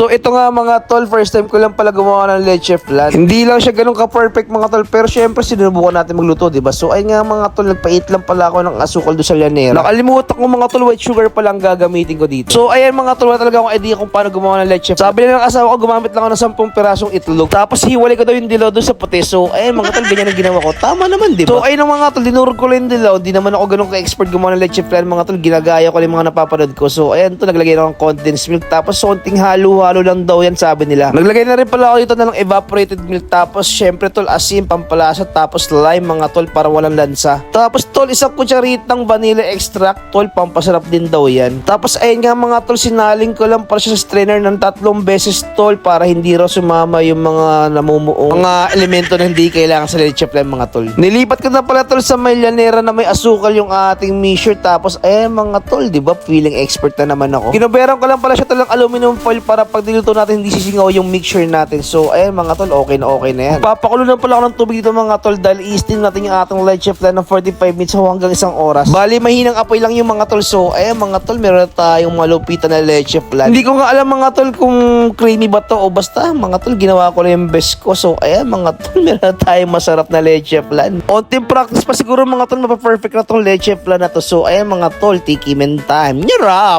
So ito nga mga tol, first time ko lang pala gumawa ng leche flan. Hindi lang siya ganun ka-perfect mga tol, pero syempre sinubukan natin magluto, di ba? So ay nga mga tol, nagpait lang pala ako ng asukal do sa llanera. Nakalimutan ko mga tol, white sugar pa lang gagamitin ko dito. So ayan mga tol, wala talaga akong idea kung paano gumawa ng leche. Sabi nila ng asawa ko, gumamit lang ako ng 10 pirasong itlog. Tapos hiwalay ko daw yung dilaw doon sa puti. So ayan mga tol, ganyan ang ginawa ko. Tama naman, di ba? So ayun mga tol, dinurog ko lang yung dilaw. Di naman ako ganun ka-expert gumawa ng leche flan mga tol. Ginagaya ko lang yung mga napapanood ko. So ayan to, naglagay na ako ng condensed milk. Tapos konting halo-halo lang daw yan sabi nila. Naglagay na rin pala ako dito na ng evaporated milk. Tapos syempre tol, asin, pampalasa. Tapos lime mga tol para walang lansa. Tapos tol, isang kutsaritang vanilla extract. Tol, pampasarap din daw yan. Tapos ayun nga mga tol, sinaling ko lang para sa strainer ng tatlong beses tol para hindi raw sumama yung mga namumuong mga elemento na hindi kailangan sa leche flan mga tol. Nilipat ko na pala tol sa may llanera na may asukal yung ating mixture. Tapos eh mga tol, di ba feeling expert na naman ako. Kinoberan ko lang pala siya tol ng aluminum foil para pag diluto natin hindi sisingaw yung mixture natin. So ayan mga tol, okay na okay na yan. Papakulo na pala ako ng tubig dito mga tol dahil i-steam natin yung ating leche flan ng 45 minutes o hanggang isang oras. Bali mahinang apoy lang yung mga tol. So ayan mga tol, meron tayong malupitan na leche flan. Hindi ko nga alam mga tol kung creamy ba to o basta mga tol ginawa ko lang yung best ko. So ayan mga tol, meron tayong masarap na leche flan. Onting practice pa siguro mga tol, mapaperfect na tong leche flan na to. So ayan mga tol, tikimen time. Nyarap!